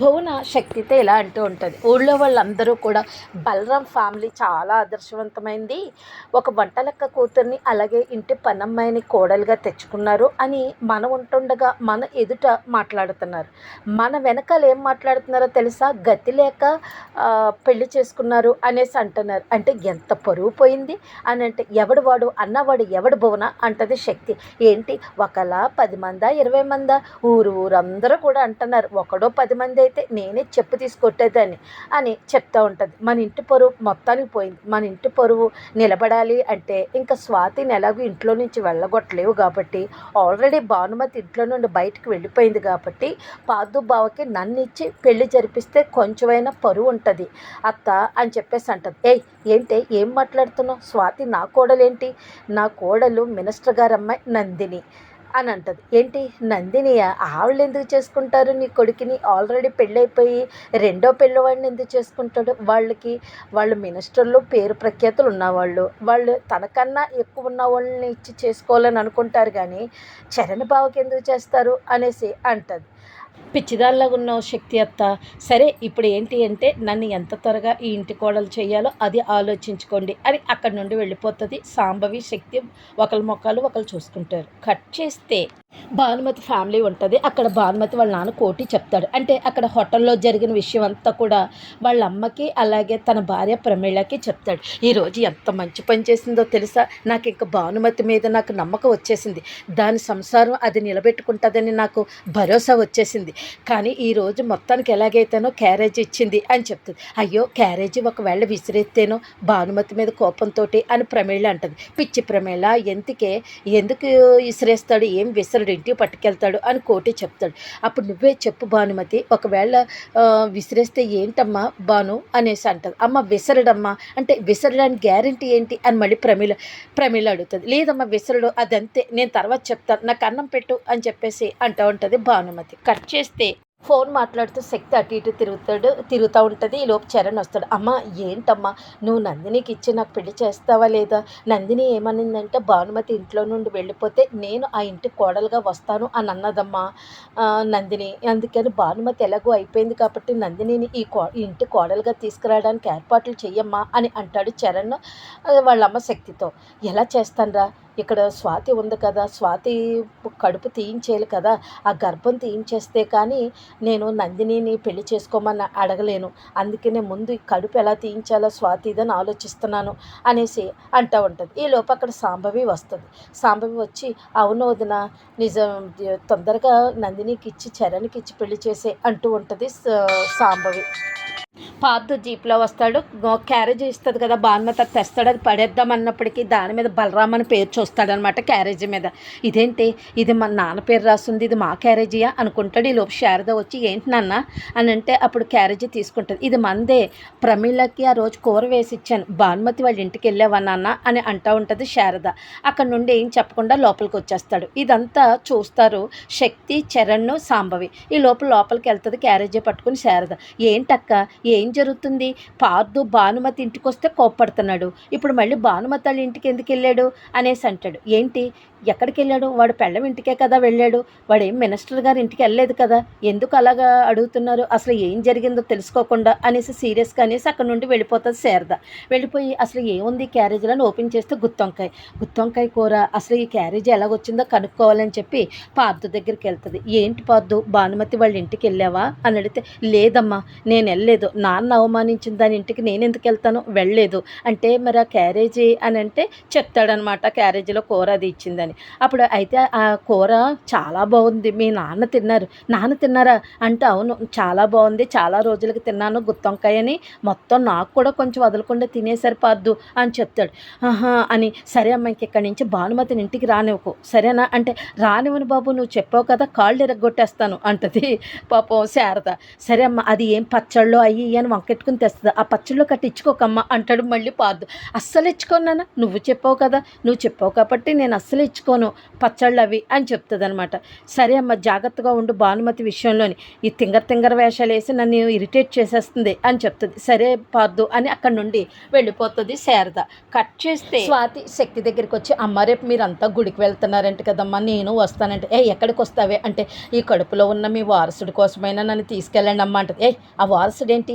భువన శక్తితో ఇలా అంటూ ఉంటుంది. ఊళ్ళో వాళ్ళందరూ కూడా బలరాం ఫ్యామిలీ చాలా ఆదర్శవంతమైంది. ఒక వంటలక్క కూతుర్ని అలాగే ఇంటి పనమ్మాయిని కోడలుగా తెచ్చుకున్నారు అని మన ఉంటుండగా మన ఎదుట మాట్లాడుతున్నారు. మన వెనకాల ఏం మాట్లాడుతున్నారో తెలుసా? గతి లేక పెళ్ళి చేసుకున్నారు అనేసి అంటున్నారు. అంటే ఎంత పరువు పోయింది? అని అంటే ఎవడు వాడు అన్నవాడు ఎవడు భువన అంటది శక్తి. ఏంటి? ఒకలా పది మందా ఇరవై మందా? ఊరు ఊరందరూ కూడా అంటున్నారు. ఒకడో పది మంది అయితే నేనే చెప్పు తీసుకొట్టేదాన్ని అని చెప్తూ ఉంటుంది. మన ఇంటి పరువు మొత్తానికి పోయింది. మన ఇంటి పరువు నిలబడాలి అంటే ఇంకా స్వాతిని ఎలాగో ఇంట్లో నుంచి వెళ్ళగొట్టలేవు కాబట్టి ఆల్రెడీ భానుమతి ఇంట్లో నుండి బయటకు వెళ్ళిపోయింది కాబట్టి పాదు బావకి నన్ను ఇచ్చి పెళ్ళి జరిపిస్తే కొంచెమైనా పరువు ఉంటుంది. అత్త అని చెప్పేసి అంటది. ఏయ్ ఏంటి? ఏం మాట్లాడుతున్నావు? స్వాతి నా కోడలేంటి? నా కోడలు మినిస్టర్ గారు అమ్మాయి నందిని. అని అంటది ఏంటి? నందినియా ఆవిడ ఎందుకు చేసుకుంటారు నీ కొడుకుని? ఆల్రెడీ పెళ్ళైపోయి రెండో పెళ్ళవాడిని ఎందుకు చేసుకుంటాడు? వాళ్ళకి వాళ్ళు మినిస్టర్లు పేరు ప్రఖ్యాతులు ఉన్నవాళ్ళు. వాళ్ళు తనకన్నా ఎక్కువ ఉన్న వాళ్ళని ఇచ్చి చేసుకోవాలని అనుకుంటారు కానీ చరణ్ బావకి ఎందుకు చేస్తారు అనేసి అంటది. పిచ్చిదాల్లాగా ఉన్న శక్తి అత్త. సరే ఇప్పుడు ఏంటి అంటే నన్ను ఎంత త్వరగా ఈ ఇంటి కోడలు చేయాలో అది ఆలోచించుకోండి అని అక్కడి నుండి వెళ్ళిపోతుంది సాంబవి శక్తి. ఒకరి మొక్కలు ఒకరు చూసుకుంటారు. కట్ చేస్తే భానుమతి ఫ్యామిలీ ఉంటుంది. అక్కడ భానుమతి వాళ్ళ నాన్న కోటి చెప్తాడు. అంటే అక్కడ హోటల్లో జరిగిన విషయం అంతా కూడా వాళ్ళ అమ్మకి అలాగే తన భార్య ప్రమీళకి చెప్తాడు. ఈరోజు ఎంత మంచి పని చేసిందో తెలుసా? నాకు ఇంకా భానుమతి మీద నాకు నమ్మకం వచ్చేసింది. దాని సంసారం అది నిలబెట్టుకుంటుందని నాకు భరోసా వచ్చేసింది. కానీ ఈరోజు మొత్తానికి ఎలాగైతేనో క్యారేజ్ ఇచ్చింది అని చెప్తుంది. అయ్యో క్యారేజీ ఒకవేళ విసిరేస్తేనో భానుమతి మీద కోపంతో అని ప్రమేళ అంటది. పిచ్చి ప్రమేళ ఎందుకే? ఎందుకు విసిరేస్తాడు? ఏం విసిరడు? ఇంటికి పట్టుకెళ్తాడు? అని కోటి చెప్తాడు. అప్పుడు నువ్వే చెప్పు భానుమతి ఒకవేళ విసిరేస్తే ఏంటమ్మా భాను? అనేసి అంటది. అమ్మ విసరడమ్మా? అంటే విసరడానికి గ్యారంటీ ఏంటి? అని మళ్ళీ ప్రమీల ప్రమీల అడుగుతుంది. లేదమ్మా విసరడు అదంతే. నేను తర్వాత చెప్తాను. నాకు అన్నం పెట్టు అని చెప్పేసి అంటూ ఉంటుంది భానుమతి. కట్ చేసి చేస్తే ఫోన్ మాట్లాడుతూ శక్తి అటు ఇటు తిరుగుతాడు తిరుగుతూ ఉంటుంది. ఈ లోపు చరణ్ వస్తాడు. అమ్మ ఏంటమ్మా? నువ్వు నందినికి ఇచ్చి నాకు పెళ్ళి చేస్తావా లేదా? నందిని ఏమనిందంటే భానుమతి ఇంట్లో నుండి వెళ్ళిపోతే నేను ఆ ఇంటి కోడలుగా వస్తాను అని అన్నదమ్మా నందిని. అందుకని భానుమతి ఎలాగో అయిపోయింది కాబట్టి నందినిని ఈ కో ఇంటి కోడలుగా తీసుకురావడానికి ఏర్పాట్లు చెయ్యమ్మా అని అంటాడు చరణ్ వాళ్ళమ్మ వాళ్ళ అమ్మ శక్తితో. ఎలా చేస్తానరా? ఇక్కడ స్వాతి ఉంది కదా స్వాతి కడుపు తీయించేయాలి కదా ఆ గర్భం తీయించేస్తే కానీ నేను నందినిని పెళ్ళి చేసుకోమని అడగలేను. అందుకనే ముందు కడుపు ఎలా తీయించాలో స్వాతి ఇదని ఆలోచిస్తున్నాను అనేసి అంటూ ఉంటుంది. ఈ లోపు అక్కడ సాంబవి వస్తుంది. సాంబవి వచ్చి అవును వదిన నిజం తొందరగా నందినికి ఇచ్చి చరణ్కి ఇచ్చి పెళ్ళి చేసే అంటూ ఉంటుంది సాంబవి. పార్థు జీప్లో వస్తాడు. క్యారేజ్ ఇస్తుంది కదా భానుమతి అది తెస్తాడు. అది పడేద్దాం అన్నప్పటికీ దాని మీద బలరామ్ అని పేరు చూస్తాడనమాట క్యారేజ్ మీద. ఇదేంటి? ఇది మా నాన్న పేరు రాస్తుంది ఇది మా క్యారేజీయా? అనుకుంటాడు. ఈ లోపు శారద వచ్చి ఏంటి నాన్న? అని అంటే అప్పుడు క్యారేజీ తీసుకుంటుంది. ఇది మందే. ప్రమీలకి ఆ రోజు కూర వేసి ఇచ్చాను. భానుమతి వాళ్ళ ఇంటికి వెళ్ళావా నాన్న? అని అంటూ ఉంటుంది శారద. అక్కడ నుండి ఏం చెప్పకుండా లోపలికి వచ్చేస్తాడు. ఇదంతా చూస్తారు శక్తి చరణ్ సాంబవి. ఈ లోపల లోపలికి వెళ్తుంది క్యారేజీ పట్టుకుని శారద. ఏంటక్క? ఏం జరుగుతుంది? పార్దు భానుమతి ఇంటికి వస్తే కోప్పడుతున్నాడు. ఇప్పుడు మళ్ళీ భానుమతి వాళ్ళ ఇంటికి ఎందుకు వెళ్ళాడు? అనేసి అంటాడు. ఏంటి? ఎక్కడికి వెళ్ళాడు వాడు పెళ్ళం ఇంటికే కదా వెళ్ళాడు. వాడు ఏం మినిస్టర్ గారి ఇంటికి వెళ్ళలేదు కదా? ఎందుకు అలాగా అడుగుతున్నారు? అసలు ఏం జరిగిందో తెలుసుకోకుండా అనేసి సీరియస్గా అనేసి అక్కడ నుండి వెళ్ళిపోతుంది శారద. వెళ్ళిపోయి అసలు ఏముంది? క్యారేజీలను ఓపెన్ చేస్తే గుత్తొంకాయ. గుత్తొంకాయ కూర అసలు ఈ క్యారేజీ ఎలాగొచ్చిందో కనుక్కోవాలని చెప్పి పార్దు దగ్గరికి వెళ్తుంది. ఏంటి పార్దు? భానుమతి వాళ్ళ ఇంటికి వెళ్ళావా? అని అడిగితే లేదమ్మా నేను వెళ్ళలేదు. నా నాన్న అవమానించిన దాని ఇంటికి నేను ఎందుకు వెళ్తాను? వెళ్ళలేదు. అంటే మరి ఆ క్యారేజీ అని అంటే చెప్తాడనమాట క్యారేజీలో కూర అది ఇచ్చిందని. అప్పుడు అయితే ఆ కూర చాలా బాగుంది. మీ నాన్న తిన్నారు. నాన్న తిన్నారా? అంటే అవును చాలా బాగుంది. చాలా రోజులకి తిన్నాను గుత్తొంకాయ అని మొత్తం నాకు కూడా కొంచెం వదలకుండా తినేసరి పార్దు అని చెప్తాడు. ఆహా అని సరే అమ్మ ఇంకెక్కడి నుంచి భానుమతిని ఇంటికి రానివ్వకు. సరేనా? అంటే రానివ్వను బాబు నువ్వు చెప్పావు కదా కాళ్ళు ఇరగొట్టేస్తాను అంటది పాపం శారద. సరే అమ్మ అది ఏం పచ్చళ్ళు అయ్యి అని అని వంకెట్టుకుని తెస్తుంది. ఆ పచ్చళ్ళు కట్టి ఇచ్చుకోకమ్మా అంటాడు మళ్ళీ పార్దు. అస్సలు ఇచ్చుకోనానా నువ్వు చెప్పావు కదా. నువ్వు చెప్పావు కాబట్టి నేను అస్సలు ఇచ్చుకోను పచ్చళ్ళు అవి అని చెప్తుంది అనమాట సరే అమ్మ జాగ్రత్తగా ఉండు భానుమతి విషయంలోని. ఈ తింగర తింగర వేషాలు వేసి నన్ను ఇరిటేట్ చేసేస్తుంది అని చెప్తుంది. సరే పార్దు అని అక్కడ నుండి వెళ్ళిపోతుంది శారద. కట్ చేస్తే స్వాతి శక్తి దగ్గరికి వచ్చి అమ్మ రేపు మీరంతా గుడికి వెళ్తున్నారంట కదమ్మా. నేను వస్తానంటే ఏ ఎక్కడికి వస్తావే? అంటే ఈ కడుపులో ఉన్న మీ వారసుడి కోసమైనా నన్ను తీసుకెళ్ళండి అమ్మ అంటది. ఏ ఆ వారసుడు ఏంటి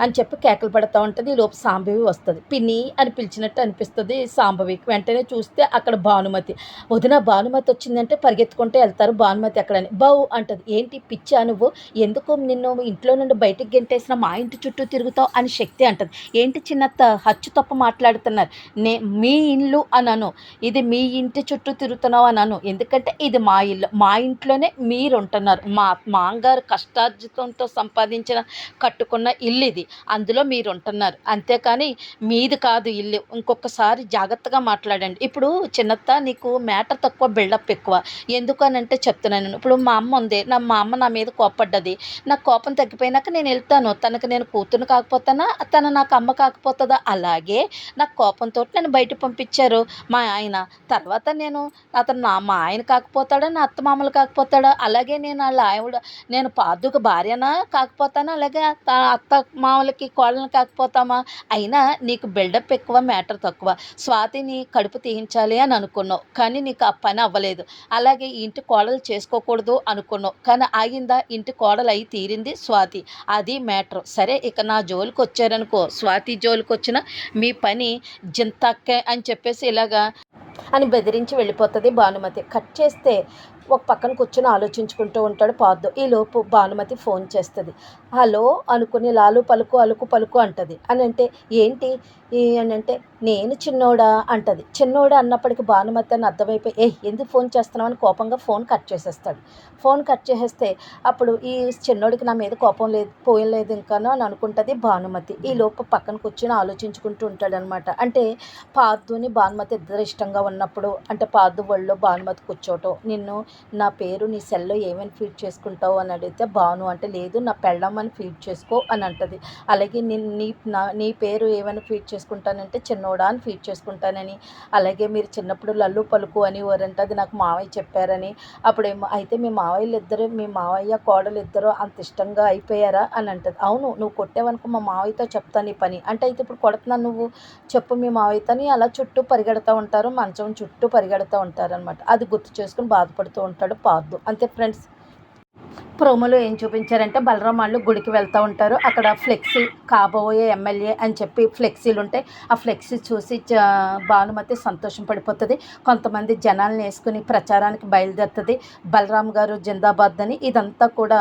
అని చెప్పి కేకలు పడుతూ ఉంటుంది. ఈ లోపు సాంబవి వస్తుంది. పిన్ని అని పిలిచినట్టు అనిపిస్తుంది సాంబవి వెంటనే చూస్తే అక్కడ భానుమతి. వదిన భానుమతి వచ్చిందంటే పరిగెత్తుకుంటే వెళ్తారు. భానుమతి అక్కడని బౌ అంటది. ఏంటి పిచ్చా నువ్వు? ఎందుకు నిన్ను ఇంట్లో నుండి బయటికి గెంటేసిన మా ఇంటి చుట్టూ తిరుగుతావు? అని శక్తి అంటది. ఏంటి చిన్నత్త? హచ్చు తప్ప మాట్లాడుతున్నారు. నే మీ ఇల్లు అనను. ఇది మీ ఇంటి చుట్టూ తిరుగుతున్నావు అనను. ఎందుకంటే ఇది మా ఇల్లు. మా ఇంట్లోనే మీరు ఉంటున్నారు మా మాంగారు కష్టార్జితంతో సంపాదించిన కట్టుకున్న ఇల్లు ఇది అందులో మీరు ఉంటున్నారు అంతేకాని మీది కాదు ఇల్లు. ఇంకొకసారి జాగ్రత్తగా మాట్లాడండి. ఇప్పుడు చిన్నత్త నీకు మ్యాటర్ తక్కువ బిల్డప్ ఎక్కువ. ఎందుకు అని అంటే చెప్తున్నాను నేను. ఇప్పుడు మా అమ్మ ఉంది. నా మా అమ్మ నా మీద కోపడ్డది నా కోపం తగ్గిపోయినాక నేను వెళ్తాను. తనకు నేను కూతురు కాకపోతానా? తను నాకు అమ్మ కాకపోతుందా? అలాగే నా కోపంతో నన్ను బయట పంపించారు మా ఆయన. తర్వాత నేను అతను నా మా ఆయన కాకపోతాడా? నా అత్త మామలు కాకపోతాడా? అలాగే నేను వాళ్ళ ఆవిడ నేను పాదుకు భార్యనా కాకపోతాను? అలాగే త- అత్త మామూలకి కోళ్ళని కాకపోతామా? అయినా నీకు బిల్డప్ ఎక్కువ మ్యాటర్ తక్కువ. స్వాతిని కడుపు తీయించాలి అని అనుకున్నావు. కానీ నీకు ఆ పని అవ్వలేదు. అలాగే ఇంటి కోడలు చేసుకోకూడదు అనుకున్నావు. కానీ ఆగిందా? ఇంటి కోడలు అయి తీరింది స్వాతి. అది మ్యాటర్ సరే ఇక నా జోలికి వచ్చారనుకో. స్వాతి జోలికి వచ్చిన మీ పని జింతక్కే అని చెప్పేసి ఇలాగా అని బెదిరించి వెళ్ళిపోతుంది భానుమతి. కట్ చేస్తే ఒక పక్కన కూర్చొని ఆలోచించుకుంటూ ఉంటాడు పార్దు ఈ లోపు భానుమతి ఫోన్ చేస్తుంది. హలో అనుకుని లాలు పలుకు అలుకు పలుకు అంటది. అని అంటే ఏంటి? ఈ అని అంటే నేను చిన్నోడా? అంటది. చిన్నోడా? అన్నప్పటికీ భానుమతి అని అర్థమైపోయి ఏ ఎందుకు ఫోన్ చేస్తున్నావు? అని కోపంగా ఫోన్ కట్ చేసేస్తాడు. ఫోన్ కట్ చేసేస్తే అప్పుడు ఈ చిన్నోడికి నా మీద కోపం లేదు పోయలేదు ఇంకానో అని అనుకుంటుంది భానుమతి. ఈ లోపు పక్కన కూర్చొని ఆలోచించుకుంటూ ఉంటాడనమాట. అంటే పార్దుని భానుమతి ఇద్దరు ఇష్టంగా ఉన్నప్పుడు అంటే పార్దు వాళ్ళు భానుమతి కూర్చోవటం నిన్ను నా పేరు నీ సెల్లో ఏమైనా ఫీడ్ చేసుకుంటావు అని అడిగితే భాను అంటే లేదు నా పెళ్ళం అని ఫీడ్ చేసుకో అని అంటది. అలాగే నీ నీ నా నీ పేరు ఏమైనా ఫీడ్ చేసుకుంటానంటే చిన్నోడా అని ఫీడ్ చేసుకుంటానని. అలాగే మీరు చిన్నప్పుడు లల్లు పలుకు అని వారంటే అది నాకు మావయ్య చెప్పారని. అప్పుడేమో అయితే మీ మావయ్యలు ఇద్దరు మీ మావయ్య కోడలు ఇద్దరు అంత ఇష్టంగా అయిపోయారా అని అంటది. అవును నువ్వు కొట్టేవనుకో మా మావయ్యతో చెప్తాను ఈ పని. అంటే అయితే ఇప్పుడు కొడుతున్నాను నువ్వు చెప్పు మీ మావయ్యతోని. అలా చుట్టూ పరిగెడతా ఉంటారు మంచం చుట్టూ పరిగెడతా ఉంటారు అనమాట అది గుర్తు చేసుకుని బాధపడుతూ ఉంటాడు పార్దు. అంతే ఫ్రెండ్స్. ప్రోమోలో ఏం చూపించారంటే బలరాం వాళ్ళు గుడికి వెళ్తూ ఉంటారు. అక్కడ ఫ్లెక్సీ కాబోయే ఎమ్మెల్యే అని చెప్పి ఫ్లెక్సీలు ఉంటాయి. ఆ ఫ్లెక్సీ చూసి భానుమతి సంతోషం పడిపోతుంది. కొంతమంది జనాల్ని వేసుకుని ప్రచారానికి బయలుదేరుతుంది. బలరాం గారు జిందాబాద్ అని. ఇదంతా కూడా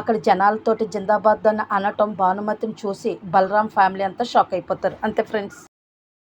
అక్కడ జనాలతోటి జిందాబాద్ అని అనటం భానుమతిని చూసి బలరాం ఫ్యామిలీ అంతా షాక్ అయిపోతారు. అంతే ఫ్రెండ్స్.